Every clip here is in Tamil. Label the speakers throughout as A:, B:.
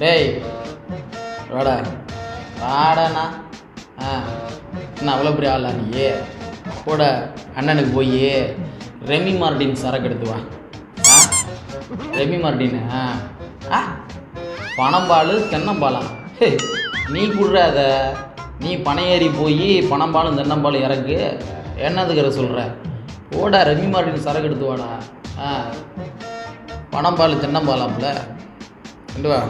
A: டேய் வாடா. வாடாண்ணா ஆ. என்ன அவ்வளோ பெரிய ஆளா நீ? கூட அண்ணனுக்கு போய் ரெமி மார்டின் சரக்கு எடுத்து வா. ஆ? ரெமி மார்டின் ஆ. ஆ. பனம்பால் தென்னம்பாலா நீ நீ அதை. நீ பனையேறி போய் பணம்பாலும் தென்னம்பாலும் இறக்கு. என்னதுக்கிற சொல்கிற ஓடா ரெமி மார்டின் சரக்கு எடுத்து வாடா. ஆ. பனம்பால் தென்னம்பாலாம்ல ரெண்டு வா.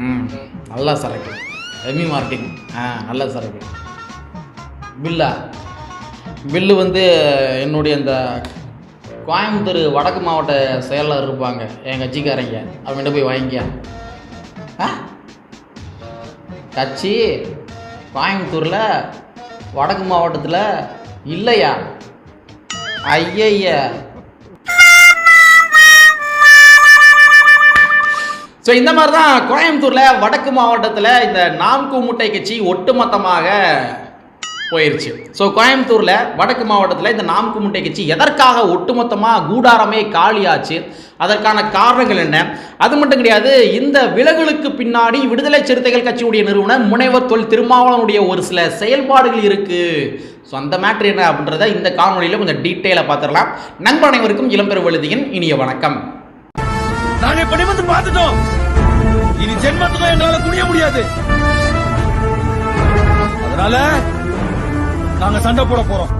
A: Hmm. நல்ல சரக்கு. ரெமி மார்க்கிங் ஆ நல்ல சரக்கு. பில்லா பில்லு வந்து என்னுடைய இந்த கோயம்புத்தூர் வடக்கு மாவட்ட செயலாளர் இருப்பாங்க. என் கட்சிக்காரங்க அவங்ககிட்ட போய் வாங்கிக்க. ஆ? கட்சி கோயம்புத்தூரில் வடக்கு மாவட்டத்தில் இல்லையா? ஐய ஸோ இந்த மாதிரி தான் கோயம்புத்தூரில் வடக்கு மாவட்டத்தில் இந்த நான்கு முட்டை கட்சி ஒட்டுமொத்தமாக போயிருச்சு. ஸோ கோயம்புத்தூரில் வடக்கு மாவட்டத்தில் இந்த நான்கு முட்டை கட்சி எதற்காக ஒட்டுமொத்தமாக கூடாரமே காலியாச்சு? அதற்கான காரணங்கள் என்ன? அது மட்டும் கிடையாது இந்த விலகலுக்கு பின்னாடி விடுதலை சிறுத்தைகள் கட்சியுடைய நிறுவனர் முனைவர் தொல் திருமாவளனுடைய ஒரு சில செயல்பாடுகள் இருக்குது ஸோ அந்த மேட்ரு என்ன அப்படின்றத இந்த காணொலியில் கொஞ்சம் டீட்டெயிலாக பார்த்துடலாம். நண்பர் அனைவருக்கும் இளம்பெருவழுதியின் இனிய வணக்கம்.
B: நாங்க இப்ப நிமிர்ந்து பார்த்துட்டோம். இனி ஜென்மத்துக்கும் எங்களால குனிய முடியாது. அதனால நாங்க சண்டை போட போறோம்.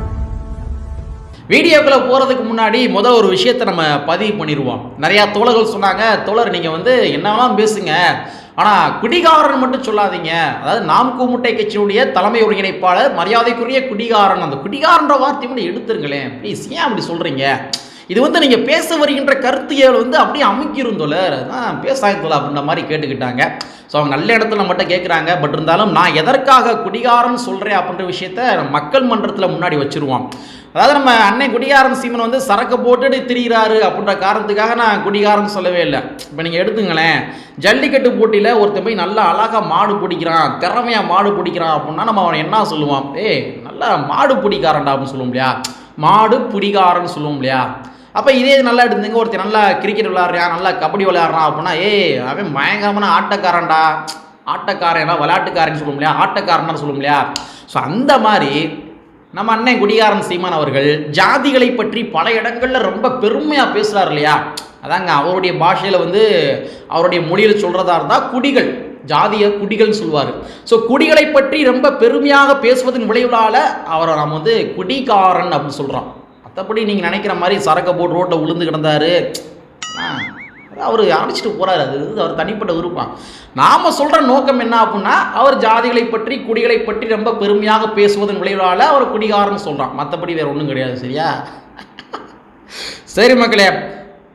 A: வீடியோக்குள்ளே போகிறதுக்கு முன்னாடி முதல் ஒரு விஷயத்தை நம்ம பதிவு பண்ணிடுவோம். நிறையா தோழர்கள் சொன்னாங்க தோழர் நீங்கள் வந்து என்னவெல்லாம் பேசுங்க? ஆனால் குடிகாரன் மட்டும் சொல்லாதீங்க. அதாவது நாம் கூமுட்டை கட்சியினுடைய தலைமை ஒருங்கிணைப்பாளர் மரியாதைக்குரிய குடிகாரன். அந்த குடிகாரன்ற வார்த்தை மட்டும் எடுத்துருங்களேன். ப்ளீஸ் ஏன் அப்படி சொல்கிறீங்க இது வந்து நீங்கள் பேச வருகின்ற கருத்தியல் வந்து அப்படியே அமுக்கிரும் தோழர். அதான் அப்படின்ற மாதிரி கேட்டுக்கிட்டாங்க. ஸோ அவங்க நல்ல இடத்துல மட்டும் கேட்குறாங்க பட் இருந்தாலும் நான் எதற்காக குடிகாரன் சொல்கிறேன் அப்படின்ற விஷயத்த மக்கள் மன்றத்தில் முன்னாடி வச்சுருவோம். அதாவது நம்ம அன்னை குடிகாரன் சீமன் வந்து சரக்கு போட்டுட்டு திரிகிறாரு அப்படின்ற காரணத்துக்காக நான் குடிகாரன் சொல்லவே இல்லை. இப்போ நீங்கள் எடுத்துங்களேன். ஜல்லிக்கட்டு போட்டியில் ஒருத்தன் போய் நல்லா அழகாக மாடு பிடிக்கிறான். திறமையாக மாடு பிடிக்கிறான் அப்படின்னா நம்ம அவனை என்ன சொல்லுவான்? ஏய் நல்லா மாடு பிடிக்காரன்டா அப்படின்னு சொல்லுவோம் இல்லையா? மாடு பிடிக்காரன்னு சொல்லுவோம் இல்லையா? அப்போ இதே இது நல்லா எடுத்துங்க ஒருத்தர் நல்லா கிரிக்கெட் விளையாடுறான் நல்லா கபடி விளையாடுறான் அப்படின்னா ஏய் அவன் பயங்கரமான ஆட்டக்காரன்டா. ஆட்டக்காரன் விளையாட்டுக்காரன்னு சொல்ல இல்லையா ஆட்டக்காரன்னு சொல்ல இல்லையா ஸோ அந்த மாதிரி நம்ம அண்ணன் குடிகாரன் சீமான் அவர்கள் ஜாதிகளை பற்றி பல இடங்களில் ரொம்ப பெருமையாக பேசுகிறார் இல்லையா? அதாங்க அவருடைய பாஷையில் வந்து அவருடைய மொழியில் சொல்கிறதா இருந்தால் குடிகள் ஜாதிய குடிகள்னு சொல்லுவார். ஸோ குடிகளை பற்றி ரொம்ப பெருமையாக பேசுவதன் விளைவுகளால் அவரை நம்ம வந்து குடிகாரன் அப்படின்னு சொல்கிறோம் மற்றபடி நீங்கள் நினைக்கிற மாதிரி சரக்கை போட்டு ரோட்டில் விழுந்து கிடந்தாரு அவர் அழைச்சிட்டு போகிறாரு அது இது அவர் தனிப்பட்ட விருப்பம். நாம் சொல்கிற நோக்கம் என்ன அப்படின்னா அவர் ஜாதிகளை பற்றி குடிகளை பற்றி ரொம்ப பெருமையாக பேசுவதன் விளைவால் அவர் குடிகாரன்னு சொல்கிறான் மற்றபடி வேறு ஒன்றும் கிடையாது சரியா? சரி மக்களே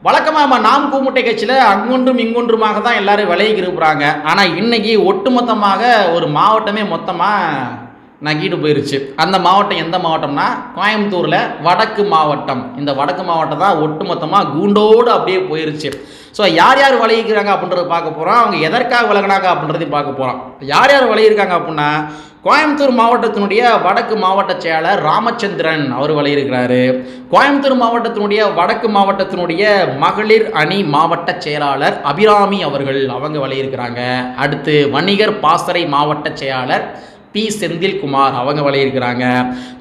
A: வழக்கமாக நம்ம நாம் கூமுட்டை கட்சியில் அங்கொன்றும் இங்கொன்றுமாக தான் எல்லோரும் விலைக்கு இருக்கிறாங்க. ஆனால் இன்னைக்கு ஒட்டுமொத்தமாக ஒரு மாவட்டமே மொத்தமாக நக்கிட்டு போயிருச்சு. அந்த மாவட்டம் எந்த மாவட்டம்னா கோயம்புத்தூரில் வடக்கு மாவட்டம். இந்த வடக்கு மாவட்டம் தான் ஒட்டுமொத்தமாக கூண்டோடு அப்படியே போயிருச்சு. ஸோ யார் யார் விளையிக்கிறாங்க அப்படின்றத பார்க்க போகிறோம் அவங்க எதற்காக விலகினாங்க அப்படின்றதையும் பார்க்க போகிறோம் யார் யார் விளையிருக்காங்க அப்படின்னா கோயம்புத்தூர் மாவட்டத்தினுடைய வடக்கு மாவட்ட செயலர் ராமச்சந்திரன் அவர் விளையிருக்கிறாரு கோயம்புத்தூர் மாவட்டத்தினுடைய வடக்கு மாவட்டத்தினுடைய மகளிர் அணி மாவட்ட செயலாளர் அபிராமி அவர்கள் அவங்க வழியிருக்கிறாங்க அடுத்து வணிகர் பாசறை மாவட்ட செயலாளர் பி செந்தில்குமார் அவங்க வலையிருக்கிறாங்க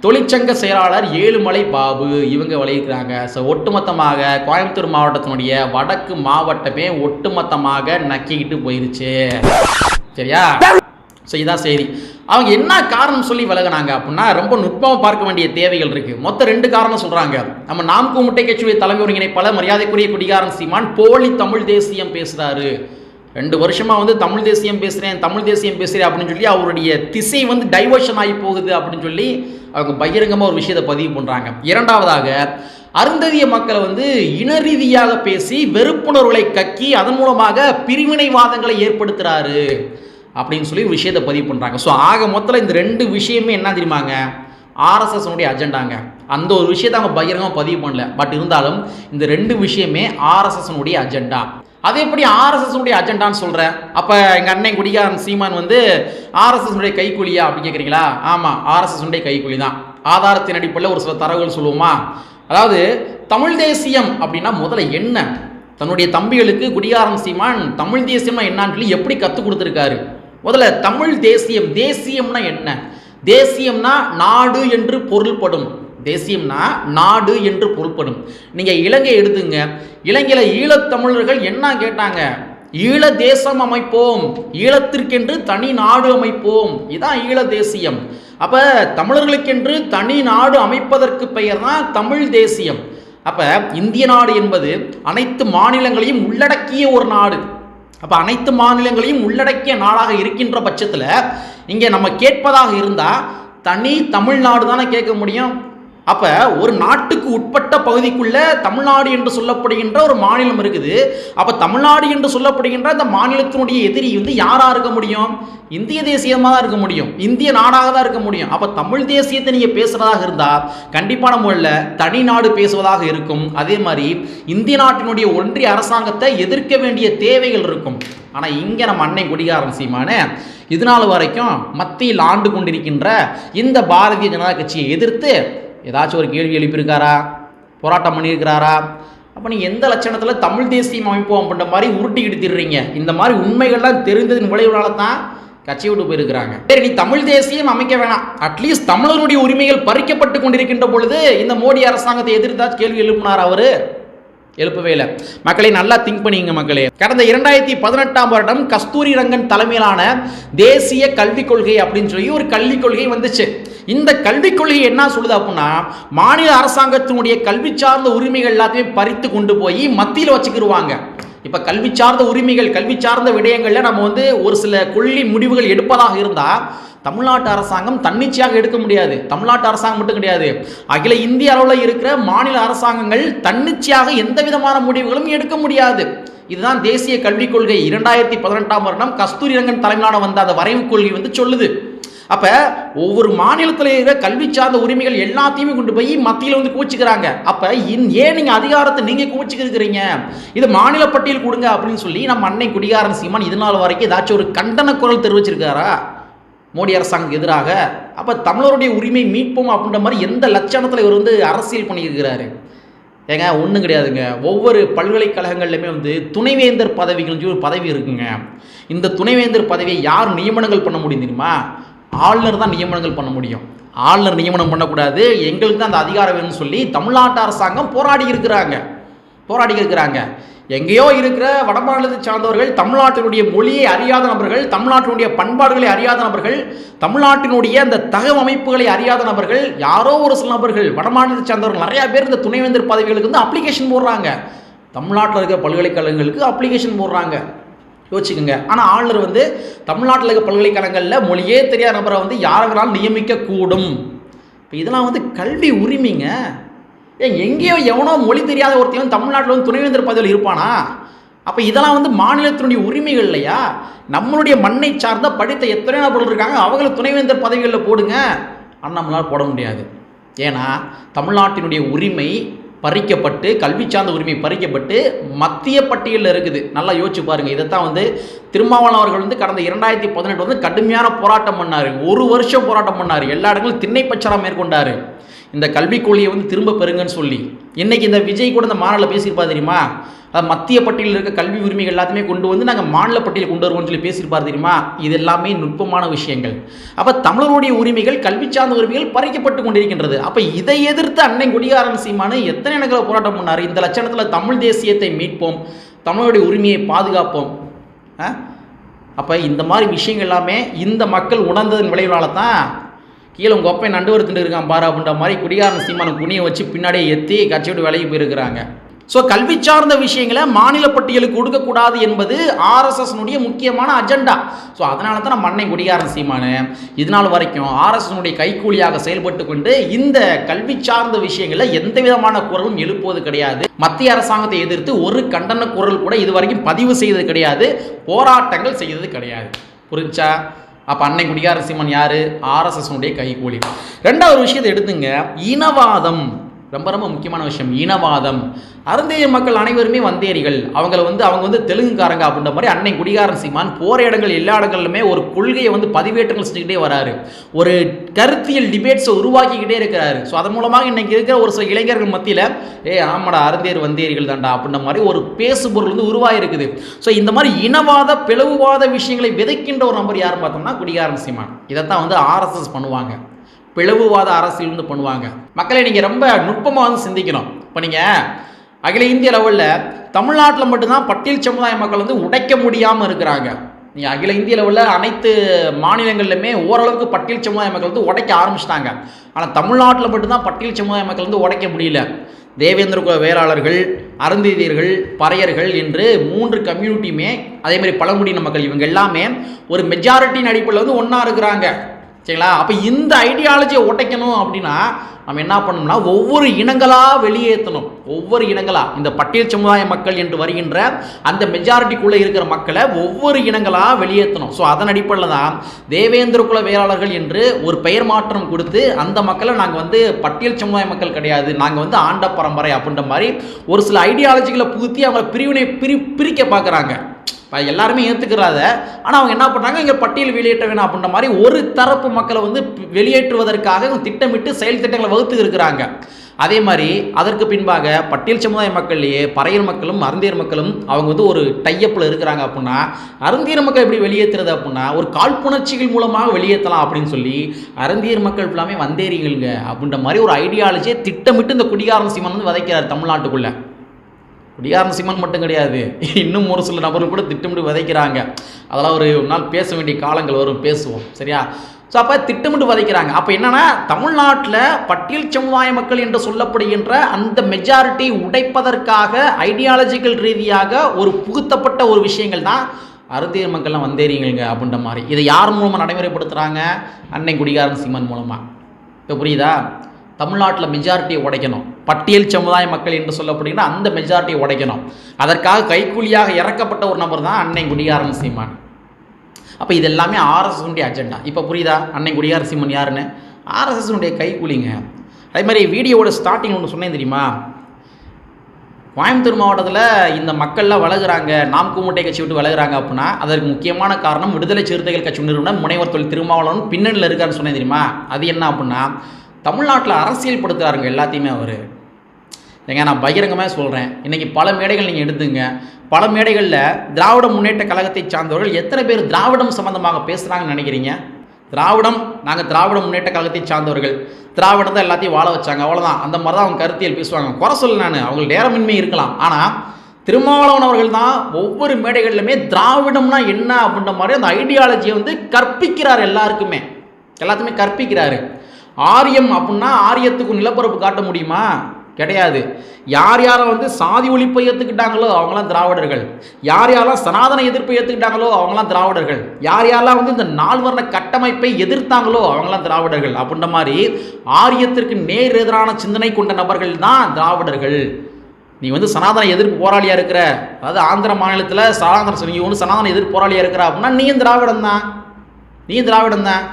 A: தொழிற்சங்க செயலாளர் ஏழுமலை பாபு இவங்க வலையிருக்கிறாங்க ஸோ ஒட்டுமொத்தமாக கோயம்புத்தூர் மாவட்டத்தினுடைய வடக்கு மாவட்டமே ஒட்டுமொத்தமாக நக்கிக்கிட்டு போயிருச்சு. சரியா? ஸோ இதான் சரி அவங்க என்ன காரணம் சொல்லி விலகினாங்க அப்படின்னா ரொம்ப நுட்பமாக பார்க்க வேண்டிய தேவைகள் இருக்குது மொத்தம் ரெண்டு காரணம் சொல்கிறாங்க நம்ம நாம்கு முட்டை கட்சியுடைய தலைமை ஒருங்கிணைப்பாளர் மரியாதைக்குரிய குடிகாரன் சீமான் போலி தமிழ் தேசியம் பேசுகிறாரு ரெண்டு வருஷமாக வந்து தமிழ் தேசியம் பேசுகிறேன் தமிழ் தேசியம் பேசுகிறேன் அப்படின்னு சொல்லி அவருடைய திசை வந்து டைவர்ஷன் ஆகி போகுது அப்படின்னு சொல்லி அவங்க பகிரங்கமாக ஒரு விஷயத்தை பதிவு பண்ணுறாங்க இரண்டாவதாக அருந்ததிய மக்களை வந்து இன ரீதியாக பேசி வெறுப்புணர்வுகளை கக்கி அதன் மூலமாக பிரிவினைவாதங்களை ஏற்படுத்துகிறாரு அப்படின்னு சொல்லி ஒரு விஷயத்தை பதிவு பண்ணுறாங்க ஸோ ஆக மொத்தத்தில் இந்த ரெண்டு விஷயமே என்ன தெரியுமாங்க? ஆர்எஸ்எஸ்னுடைய அஜெண்டாங்க அந்த ஒரு விஷயத்தை அவங்க பகிரங்கமாக பதிவு பண்ணல. பட் இருந்தாலும் இந்த ரெண்டு விஷயமே ஆர்எஸ்எஸ்னுடைய அஜெண்டா அது எப்படி ஆர்எஸ்எஸ்னுடைய அஜெண்டான்னு சொல்கிறேன் அப்போ எங்கள் அண்ணன் குடிகாரன் சீமான் வந்து ஆர்எஸ்எஸ் உடைய கைக்கூலியா? அப்படின்னு கேட்குறீங்களா ஆமாம் ஆர்எஸ்எஸ்னுடைய கைக்கூலி தான். ஆதாரத்தின் அடிப்படையில் ஒரு சில தரவுகள் சொல்லுவோமா? அதாவது தமிழ் தேசியம் அப்படின்னா முதல்ல என்ன? தன்னுடைய தம்பிகளுக்கு குடியாரம் சீமான் தமிழ் தேசியம்னா என்னான்னு சொல்லி எப்படி கற்றுக் கொடுத்துருக்காரு? முதல்ல தமிழ் தேசியம் தேசியம்னா என்ன? தேசியம்னா நாடு என்று பொருள்படும். தேசியம்னா நாடு என்று பொருள்படும். நீங்கள் இலங்கை எடுத்துங்க. இலங்கையில் ஈழத்தமிழர்கள் என்ன கேட்டாங்க? ஈழ தேசம் அமைப்போம். ஈழத்திற்கென்று தனி நாடு அமைப்போம். இதான் ஈழ தேசியம். அப்போ தமிழர்களுக்கென்று தனி நாடு அமைப்பதற்கு பெயர் தான் தமிழ் தேசியம். அப்போ இந்திய நாடு என்பது அனைத்து மாநிலங்களையும் உள்ளடக்கிய ஒரு நாடு. அப்போ அனைத்து மாநிலங்களையும் உள்ளடக்கிய நாடாக இருக்கின்ற பட்சத்தில் இங்கே நம்ம கேட்பதாக இருந்தால் தனி தமிழ்நாடு தானே கேட்க முடியும்? அப்போ ஒரு நாட்டுக்கு உட்பட்ட பகுதிக்குள்ள தமிழ்நாடு என்று சொல்லப்படுகின்ற ஒரு மாநிலம் இருக்குது. அப்போ தமிழ்நாடு என்று சொல்லப்படுகின்ற அந்த மாநிலத்தினுடைய எதிரி வந்து யாராக இருக்க முடியும்? இந்திய தேசியமாக தான் இருக்க முடியும். இந்திய நாடாக தான் இருக்க முடியும். அப்போ தமிழ் தேசியத்தை நீங்கள் பேசுறதாக இருந்தால் கண்டிப்பான முறையில் தனி நாடு பேசுவதாக இருக்கும். அதே மாதிரி இந்திய நாட்டினுடைய ஒன்றிய அரசாங்கத்தை எதிர்க்க வேண்டிய தேவைகள் இருக்கும். ஆனால் இங்கே நம்ம அன்னை குடிகாரம் சீமானே இதனால் வரைக்கும் மத்தியில் ஆண்டு கொண்டிருக்கின்ற இந்த பாரதிய ஜனதா கட்சியை எதிர்த்து ஏதாச்சும் ஒரு கேள்வி எழுப்பியிருக்காரா? போராட்டம் பண்ணியிருக்கிறாரா? அப்போ நீங்கள் எந்த லட்சணத்தில் தமிழ் தேசியம் அமைப்போம் அப்படின்ற மாதிரி உருட்டி எடுத்துடுறீங்க இந்த மாதிரி உண்மைகள்லாம் தெரிந்ததின் விளைவுனால தான் கட்சி விட்டு போயிருக்கிறாங்க. சரி நீ தமிழ் தேசியம் அமைக்க வேணாம். அட்லீஸ்ட் தமிழருடைய உரிமைகள் பறிக்கப்பட்டு கொண்டிருக்கின்ற பொழுது இந்த மோடி அரசாங்கத்தை எதிர்த்தா கேள்வி எழுப்பினார் அவர்? எழுப்பவே இல்லை. மக்களை நல்லா திங்க் பண்ணிங்க மக்களே. கடந்த இரண்டாயிரத்தி பதினெட்டாம் வருடம் கஸ்தூரி ரங்கன் தலைமையிலான தேசிய கல்விக் கொள்கை அப்படின்னு சொல்லி ஒரு கல்விக் கொள்கை வந்துச்சு. இந்த கல்விக் கொள்கை என்ன சொல்லுது அப்படின்னா மாநில அரசாங்கத்தினுடைய கல்வி சார்ந்த உரிமைகள் எல்லாத்தையும் பறித்து கொண்டு போய் மத்தியில் வச்சுக்கிருவாங்க. இப்போ கல்வி சார்ந்த உரிமைகள் கல்வி சார்ந்த விடயங்களில் நம்ம வந்து ஒரு சில கொள்ளி முடிவுகள் எடுப்பதாக இருந்தால் தமிழ்நாட்டு அரசாங்கம் தன்னிச்சையாக எடுக்க முடியாது. தமிழ்நாட்டு அரசாங்கம் மட்டும் கிடையாது. அகில இந்திய அளவில் இருக்கிற மாநில அரசாங்கங்கள் தன்னிச்சையாக எந்த விதமான முடிவுகளும் எடுக்க முடியாது. இதுதான் தேசிய கல்விக் கொள்கை. இரண்டாயிரத்தி பதினெட்டாம் வருடம் கஸ்தூரி ரங்கன் தலைமையிலான வந்த அந்த வரைவு கொள்கை வந்து சொல்லுது. அப்போ ஒவ்வொரு மாநிலத்தில் இருக்கிற கல்வி சார்ந்த உரிமைகள் எல்லாத்தையுமே கொண்டு போய் மத்தியில் வந்து கூச்சிக்கிறாங்க அப்போ இன் ஏன் நீங்கள் அதிகாரத்தை நீங்கள் கூச்சிக்கிறீங்க இது மாநில பட்டியல் கொடுங்க அப்படின்னு சொல்லி நம்ம அன்னை குடிகாரன் சீமான் இது நாள் வரைக்கும் ஏதாச்சும் ஒரு கண்டன குரல் தெரிவிச்சிருக்காரா? மோடி அரசாங்கம் எதிராக. அப்போ தமிழருடைய உரிமை மீட்போம் அப்படின்ற மாதிரி எந்த லட்சணத்தில் இவர் வந்து அரசியல் பண்ணியிருக்கிறாரு? ஏங்க ஒன்றும் கிடையாதுங்க. ஒவ்வொரு பல்கலைக்கழகங்கள்லையுமே வந்து துணைவேந்தர் பதவிகள் ஒரு பதவி இருக்குங்க. இந்த துணைவேந்தர் பதவியை யார் நியமனங்கள் பண்ண முடியும் தெரியுமா? ஆளுநர் தான் நியமனங்கள் பண்ண முடியும். ஆளுநர் நியமனம் பண்ணக்கூடாது. எங்களுக்கு தான் அந்த அதிகாரம் வேணும்னு சொல்லி தமிழ்நாட்டு அரசாங்கம் போராடி இருக்கிறாங்க. போராடி இருக்கிறாங்க. எங்கேயோ இருக்கிற வடமாநிலத்தை சார்ந்தவர்கள் தமிழ்நாட்டினுடைய மொழியை அறியாத நபர்கள் தமிழ்நாட்டினுடைய பண்பாடுகளை அறியாத நபர்கள் தமிழ்நாட்டினுடைய அந்த தகவமைப்புகளை அறியாத நபர்கள் யாரோ ஒரு சில நபர்கள் வடமாநிலத்தை சார்ந்தவர்கள் நிறைய பேர் இந்த துணைவேந்தர் பதவிகளுக்கு வந்து அப்ளிகேஷன் போடுறாங்க. தமிழ்நாட்டில் இருக்கிற பல்கலைக்கழகங்களுக்கு அப்ளிகேஷன் போடுறாங்க. யோசிச்சுக்கோங்க. ஆனால் ஆளுநர் வந்து தமிழ்நாட்டில் இருக்க பல்கலைக்கழகங்களில் மொழியே தெரியாத நபரை வந்து யாரை நியமிக்கக்கூடும். இப்போ இதெல்லாம் வந்து கல்வி உரிமைங்க. ஏன் எங்கேயோ எவனோ மொழி தெரியாத ஒருத்தையும் தமிழ்நாட்டில் வந்து துணைவேந்தர் பதவியில் இருப்பானா? அப்போ இதெல்லாம் வந்து மாநிலத்தினுடைய உரிமைகள் இல்லையா? நம்மளுடைய மண்ணை சார்ந்த படித்த எத்தனை நபர்கள் இருக்காங்க அவங்கள துணைவேந்தர் பதவிகளில் போடுங்க. ஆனால் நம்மளால் போட முடியாது. ஏன்னா தமிழ்நாட்டினுடைய உரிமை பறிக்கப்பட்டு கல்வி சார்ந்த உரிமை பறிக்கப்பட்டு மத்திய பட்டியலில் இருக்குது. நல்லா யோசிச்சு பாருங்க. இதைத்தான் வந்து திருமாவளவன் அவர்கள் வந்து கடந்த இரண்டாயிரத்தி பதினெட்டு வந்து கடுமையான போராட்டம் பண்ணார். ஒரு வருஷம் போராட்டம் பண்ணார். எல்லா இடங்களும் திண்ணை பிரச்சாரம் மேற்கொண்டார். இந்த கல்விக் கொள்கையை வந்து திரும்ப பெறுங்கன்னு சொல்லி. இன்னைக்கு இந்த விஜய் கூட இந்த மாநில பேசியிருப்பா தெரியுமா? மத்திய பட்டியலில் இருக்க கல்வி உரிமைகள் எல்லாத்தையுமே கொண்டு வந்து நாங்கள் மாநில பட்டியல் கொண்டு வருவோம்னு சொல்லி பேசியிருப்பார் தெரியுமா? இது எல்லாமே நுட்பமான விஷயங்கள். அப்போ தமிழருடைய உரிமைகள் கல்வி சார்ந்த உரிமைகள் பறிக்கப்பட்டு கொண்டிருக்கின்றது. அப்போ இதை எதிர்த்து அன்னை குடிகாரன் சீமானு எத்தனை எனக்கு போராட்டம் பண்ணார்? இந்த லட்சணத்தில் தமிழ் தேசியத்தை மீட்போம் தமிழருடைய உரிமையை பாதுகாப்போம். ஆ அப்போ இந்த மாதிரி விஷயங்கள் எல்லாமே இந்த மக்கள் உணர்ந்ததன் விளைவுனால தான் கீழே உங்கள் ஒப்பை நண்டு வருத்துட்டு இருக்கான் பாரு அப்படின்ற மாதிரி குடிகாரன் சீமான குனியை வச்சு பின்னாடியே எத்தி கட்சி விட்டு விலகி போயிருக்கிறாங்க. ஸோ கல்வி சார்ந்த விஷயங்களை மாநில பட்டியலுக்கு கொடுக்கக்கூடாது என்பது ஆர்எஸ்எஸ்னுடைய முக்கியமான அஜெண்டா ஸோ அதனால தான் நம்ம அன்னை குடிகாரன் சீமானு. இதனால் வரைக்கும் ஆர்எஸ்எஸ்னுடைய கைக்கூலியாக செயல்பட்டு கொண்டு இந்த கல்வி சார்ந்த விஷயங்களில் எந்த விதமான குரலும் எழுப்புவது கிடையாது. மத்திய அரசாங்கத்தை எதிர்த்து ஒரு கண்டன குரல் கூட இது வரைக்கும் பதிவு செய்தது கிடையாது. போராட்டங்கள் செய்தது கிடையாது. புரிஞ்சா? அப்போ அன்னை குடிகார சீமன் யாரு? ஆர்எஸ்எஸ்னுடைய கைகூலி. ரெண்டாவது விஷயத்தை எடுத்துங்க. இனவாதம். ரொம்ப ரொம்ப முக்கியமான விஷயம் இனவாதம். அருந்தேய மக்கள் அனைவருமே வந்தேரிகள். அவங்கள வந்து அவங்க வந்து தெலுங்குக்காரங்க அப்படின்ற மாதிரி அன்னை குடிகாரன் சீமான் போற இடங்கள் எல்லா இடங்கள்லுமே ஒரு கொள்கையை வந்து பதிவேற்றங்கள் செஞ்சுக்கிட்டே வராரு. ஒரு கருத்தியல் டிபேட்ஸை உருவாக்கிக்கிட்டே இருக்கிறாரு. ஸோ அதன் மூலமாக இன்னைக்கு இருக்கிற ஒரு சில இளைஞர்கள் மத்தியில் ஏ ஆமாடா அருந்தேர் வந்தேரிகள் தான்டா அப்படின்ற மாதிரி ஒரு பேசுபொருள் வந்து உருவாகிருக்குது ஸோ இந்த மாதிரி இனவாத பிளவுவாத விஷயங்களை விதைக்கின்ற ஒரு நம்பர் யார் பார்த்தோம்னா குடிகாரன் சீமான். இதைத்தான் வந்து ஆர்எஸ்எஸ் பண்ணுவாங்க. பிளவுவாத அரசியல் வந்து பண்ணுவாங்க. மக்களை நீங்கள் ரொம்ப நுட்பமாக வந்து சிந்திக்கணும். இப்போ நீங்கள் அகில இந்திய லெவலில் தமிழ்நாட்டில் மட்டும்தான் பட்டியல் சமுதாய மக்கள் வந்து உடைக்க முடியாமல் இருக்கிறாங்க. நீங்கள் அகில இந்திய லெவலில் அனைத்து மாநிலங்கள்லையுமே ஓரளவுக்கு பட்டியல் சமுதாய மக்கள் வந்து உடைக்க ஆரம்பிச்சிட்டாங்க. ஆனால் தமிழ்நாட்டில் மட்டும்தான் பட்டியல் சமுதாய மக்கள் வந்து உடைக்க முடியல. தேவேந்திர குல வேளாளர்கள் அருந்ததியர்கள் பறையர்கள் என்று மூன்று கம்யூனிட்டியுமே அதே மாதிரி பழங்குடியின மக்கள் இவங்க எல்லாமே ஒரு மெஜாரிட்டியின் அடிப்படையில் வந்து ஒன்றா இருக்கிறாங்க. சரிங்களா? அப்போ இந்த ஐடியாலஜியை உடைக்கணும் அப்படின்னா நம்ம என்ன பண்ணணும்னா ஒவ்வொரு இனங்களாக வெளியேற்றணும். ஒவ்வொரு இனங்களாக இந்த பட்டியல் சமுதாய மக்கள் என்று வருகின்ற அந்த மெஜாரிட்டிக்குள்ளே இருக்கிற மக்களை ஒவ்வொரு இனங்களாக வெளியேற்றணும். ஸோ அதன் அடிப்படையில் தான் தேவேந்திர குல வேளாளர்கள் என்று ஒரு பெயர் மாற்றம் கொடுத்து அந்த மக்களை நாங்கள் வந்து பட்டியல் சமுதாய மக்கள் கிடையாது. நாங்கள் வந்து ஆண்ட பரம்பரை அப்படின்ற மாதிரி ஒரு சில ஐடியாலஜிகளை புகுத்தி அவங்களை பிரிவினை பிரி பிரிக்க பார்க்குறாங்க. இப்போ எல்லாருமே ஏற்றுக்கிறாத ஆனால் அவங்க என்ன பண்ணுறாங்க இங்கே பட்டியல் வெளியேற்ற வேணும் அப்படின்ற மாதிரி ஒரு தரப்பு மக்களை வந்து வெளியேற்றுவதற்காக திட்டமிட்டு செயல் திட்டங்களை வகுத்து இருக்கிறாங்க. அதே மாதிரி அதற்கு பின்பாக பட்டியல் சமுதாய மக்கள்லேயே பறையர் மக்களும் அருந்தியர் மக்களும் அவங்க வந்து ஒரு டையப்பில் இருக்கிறாங்க அப்படின்னா அருந்தியர் மக்கள் எப்படி வெளியேற்றுறது அப்படின்னா ஒரு காழ்ப்புணர்ச்சிகள் மூலமாக வெளியேற்றலாம் அப்படின்னு சொல்லி அருந்தியர் மக்கள் ஃபுல்லாமே வந்தேறிகளுங்க அப்படின்ற மாதிரி ஒரு ஐடியாலஜியை திட்டமிட்டு இந்த குடிகாரன் சீமான் வந்து விதைக்கிறார் தமிழ்நாட்டுக்குள்ளே. குடிகாரன் சிம்மன் மட்டும் கிடையாது. இன்னும் ஒரு சில நபர்கள் கூட திட்டமிட்டு விதைக்கிறாங்க. அதெல்லாம் ஒரு நாள் பேச வேண்டிய காலங்கள் வரும் பேசுவோம். சரியா? ஸோ அப்போ திட்டமிட்டு விதைக்கிறாங்க. அப்போ என்னென்னா தமிழ்நாட்டில் பட்டியல் சமுதாய மக்கள் என்று சொல்லப்படுகின்ற அந்த மெஜாரிட்டி உடைப்பதற்காக ஐடியாலஜிக்கல் ரீதியாக ஒரு புகுத்தப்பட்ட ஒரு விஷயங்கள் தான் அருந்தியர் மக்கள்லாம் வந்தேறிங்க அப்படின்ற மாதிரி. இதை யார் மூலமாக நடைமுறைப்படுத்துகிறாங்க அன்னை குடிகாரன் சிம்மன் மூலமாக இப்போ புரியுதா? தமிழ்நாட்டில் மெஜாரிட்டியை உடைக்கணும். பட்டியல் சமுதாய மக்கள் என்று சொல்லப்படுகிற அந்த மெஜாரிட்டியை உடைக்கணும். அதற்காக கைக்கூலியாக இறக்கப்பட்ட ஒரு நபர் தான் அன்னை குடியாரன் சீமான். அப்போ இது எல்லாமே ஆர்எஸ்எஸ்னுடைய அஜெண்டா இப்போ புரியுதா? அன்னை குடியார சீமான் யாருன்னு? ஆர்எஸ்எஸ்னுடைய கைக்கூலிங்க. அதே மாதிரி வீடியோவோட ஸ்டார்டிங் ஒன்று சொன்னேன் தெரியுமா? கோயம்புத்தூர் மாவட்டத்தில் இந்த மக்கள்லாம் வளர்கிறாங்க. நாம் கூமுட்டை கட்சி விட்டு வளர்கிறாங்க அப்படின்னா அதற்கு முக்கியமான காரணம் விடுதலை சிறுத்தைகள் கட்சி நிறுவனம் முனைவர் தொழில் திருமாவளவன் பின்னணியில் இருக்காருன்னு சொன்னேன் தெரியுமா? அது என்ன அப்படின்னா தமிழ்நாட்டில் அரசியல் படுத்துகிறாருங்க எல்லாத்தையுமே அவர். ஏங்க நான் பகிரங்கமாக சொல்கிறேன் இன்றைக்கி பல மேடைகள் நீங்கள் எடுத்துங்க. பல மேடைகளில் திராவிட முன்னேற்ற கழகத்தை சார்ந்தவர்கள் எத்தனை பேர் திராவிடம் சம்மந்தமாக பேசுகிறாங்கன்னு நினைக்கிறீங்க? திராவிடம் நாங்கள் திராவிட முன்னேற்ற கழகத்தை சார்ந்தவர்கள். திராவிடம் தான் எல்லாத்தையும் வாழ வச்சாங்க. அவ்வளோதான் அந்த மாதிரி தான் அவங்க கருத்தியல் பேசுவாங்க. குறை சொல்ல நான். அவங்களுக்கு நேரமின்மை இருக்கலாம். ஆனால் திருமாவளவன் அவர்கள் தான் ஒவ்வொரு மேடைகள்லையுமே திராவிடம்னா என்ன அப்படின்ற மாதிரி அந்த ஐடியாலஜியை வந்து கற்பிக்கிறார் எல்லாருக்குமே. எல்லாத்துக்குமே கற்பிக்கிறாரு. ஆரியம் அப்படின்னா ஆரியத்துக்கு நிலப்பரப்பு காட்ட முடியுமா? கிடையாது. யார் யாரை வந்து சாதி ஒழிப்பை ஏற்றுக்கிட்டாங்களோ அவங்களாம் திராவிடர்கள். யார் யாரெல்லாம் சனாதன எதிர்ப்பை ஏற்றுக்கிட்டாங்களோ அவங்களாம் திராவிடர்கள். யார் யாரெல்லாம் வந்து இந்த நால்வர்ண கட்டமைப்பை எதிர்த்தாங்களோ அவங்களாம் திராவிடர்கள். அப்படின்ற மாதிரி ஆரியத்திற்கு நேர் எதிரான சிந்தனை கொண்ட நபர்கள் தான் திராவிடர்கள். நீ வந்து சனாதன எதிர்ப்பு போராளியாக இருக்கிற அதாவது ஆந்திர மாநிலத்தில் சனாதன நீ ஒன்று சனாதன எதிர்ப்பு போராளியாக இருக்கிற அப்படின்னா நீயும் திராவிடம் தான் நீயும் திராவிடம் தான்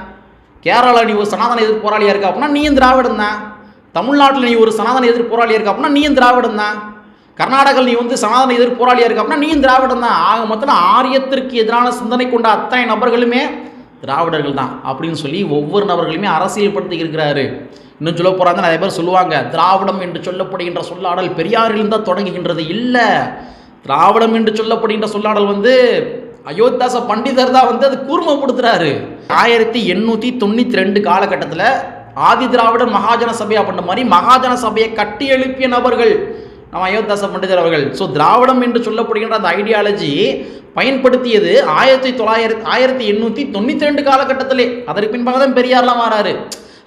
A: கேரளா நீ ஒரு சனாதன எதிர்ப்பு போராளியாக இருக்க அப்படின்னா நீயும் திராவிடம் தான். தமிழ்நாட்டில் நீ ஒரு சனாதன எதிர்ப்பு போராளியாக இருக்க அப்படின்னா நீயும் திராவிடம் தான். கர்நாடகாவில் நீ வந்து சனாதன எதிர்ப்பு போராளியாக இருக்க அப்படின்னா நீயும் திராவிடம் தான். ஆக மொத்தம் ஆரியத்திற்கு எதிரான சிந்தனை கொண்ட அத்தனை நபர்களுமே திராவிடர்கள் தான் அப்படின்னு சொல்லி ஒவ்வொரு நபர்களுமே அரசியல்படுத்தி இருக்கிறாரு. இன்னும் சொல்ல போகிறாங்க நிறைய பேர் சொல்லுவாங்க திராவிடம் என்று சொல்லப்படுகின்ற சொல்லாடல் பெரியாரிலிருந்தால் தான் தொடங்குகின்றது. இல்லை திராவிடம் என்று சொல்லப்படுகின்ற சொல்லாடல் வந்து அயோத்தாச பண்டிதர் தான் வந்து அது கூர்மப்படுத்துறாரு ஆயிரத்தி எண்ணூற்றி தொண்ணூற்றி ரெண்டு காலகட்டத்தில் ஆதி திராவிட மகாஜன சபை அப்படின்ற மாதிரி மகாஜன சபையை கட்டி எழுப்பிய நபர்கள் நம்ம அயோத்தாச பண்டிதர் அவர்கள். ஸோ திராவிடம் என்று சொல்லப்படுகின்ற அந்த ஐடியாலஜி பயன்படுத்தியது ஆயிரத்தி தொள்ளாயிரத்தி ஆயிரத்தி எண்ணூற்றி தொண்ணூற்றி ரெண்டு காலகட்டத்திலே. அதற்கு பின்பாக தான் பெரியார்லாம் மாறாரு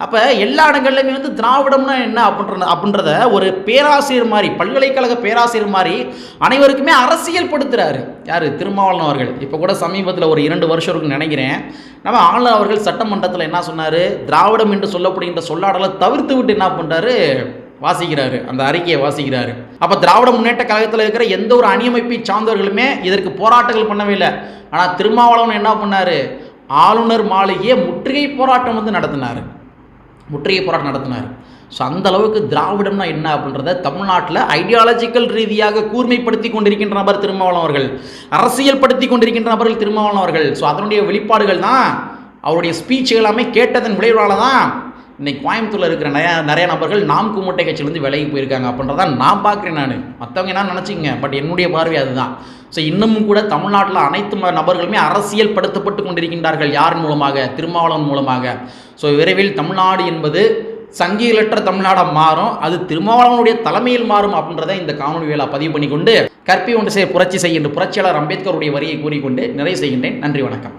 A: அப்போ எல்லா இடங்கள்லையுமே வந்து திராவிடம்னா என்ன அப்படின்ற அப்படின்றத ஒரு பேராசிரியர் மாதிரி பல்கலைக்கழக பேராசிரியர் மாதிரி அனைவருக்குமே அரசியல் படுத்துகிறாரு யார்? திருமாவளவன் அவர்கள். இப்போ கூட சமீபத்தில் ஒரு இரண்டு வருஷம் இருக்குன்னு நினைக்கிறேன். நம்ம ஆளுநர் அவர்கள் சட்டமன்றத்தில் என்ன சொன்னார்? திராவிடம் என்று சொல்லப்படுகின்ற சொல்லாடலை தவிர்த்து விட்டு என்ன பண்ணுறாரு வாசிக்கிறாரு. அந்த அறிக்கையை வாசிக்கிறாரு. அப்போ திராவிட முன்னேற்ற கழகத்தில் இருக்கிற எந்த ஒரு அணியமைப்பை சார்ந்தவர்களுமே இதற்கு போராட்டங்கள் பண்ணவே இல்லை. ஆனால் திருமாவளவன் என்ன பண்ணார்? ஆளுநர் மாளிகையை முற்றுகை போராட்டம் வந்து நடத்தினார். முற்றுகை போராட்டம் நடத்தினார். ஸோ அந்த அளவுக்கு திராவிடம்னா என்ன அப்படின்றத தமிழ்நாட்டில் ஐடியாலஜிக்கல் ரீதியாக கூர்மைப்படுத்தி கொண்டிருக்கின்ற நபர் திருமாவளவன் அவர்கள் அரசியல் படுத்தி கொண்டிருக்கின்ற நபர்கள் திருமாவளவன் அவர்கள். ஸோ அதனுடைய வெளிப்பாடுகள் தான் அவருடைய ஸ்பீச் எல்லாமே கேட்டதன் விளைவால் தான் இன்னைக்கு கோயம்புத்தூரில் இருக்கிற நிறையா நிறைய நபர்கள் நாம் குமுட்டை கட்சியிலேருந்து விலகி போயிருக்காங்க அப்படின்றத நான் பார்க்குறேன் நான். மற்றவங்க என்ன நினச்சிங்க? பட் என்னுடைய பார்வை அதுதான். ஸோ இன்னமும் கூட தமிழ்நாட்டில் அனைத்து நபர்களுமே அரசியல் படுத்தப்பட்டு கொண்டிருக்கின்றார்கள். யார் மூலமாக? திருமாவளவன் மூலமாக. ஸோ விரைவில் தமிழ்நாடு என்பது சங்கிகளற்ற தமிழ்நாடாக மாறும். அது திருமாவளவனுடைய தலைமையில் மாறும் அப்படின்றத இந்த காணொலி வேலை பதிவு பண்ணிக்கொண்டு கற்பி ஒன்று செய்ய புரட்சி செய்கின்ற புரட்சியாளர் அம்பேத்கருடைய வரியை கூறிக்கொண்டு நிறைவு செய்கின்றேன். நன்றி வணக்கம்.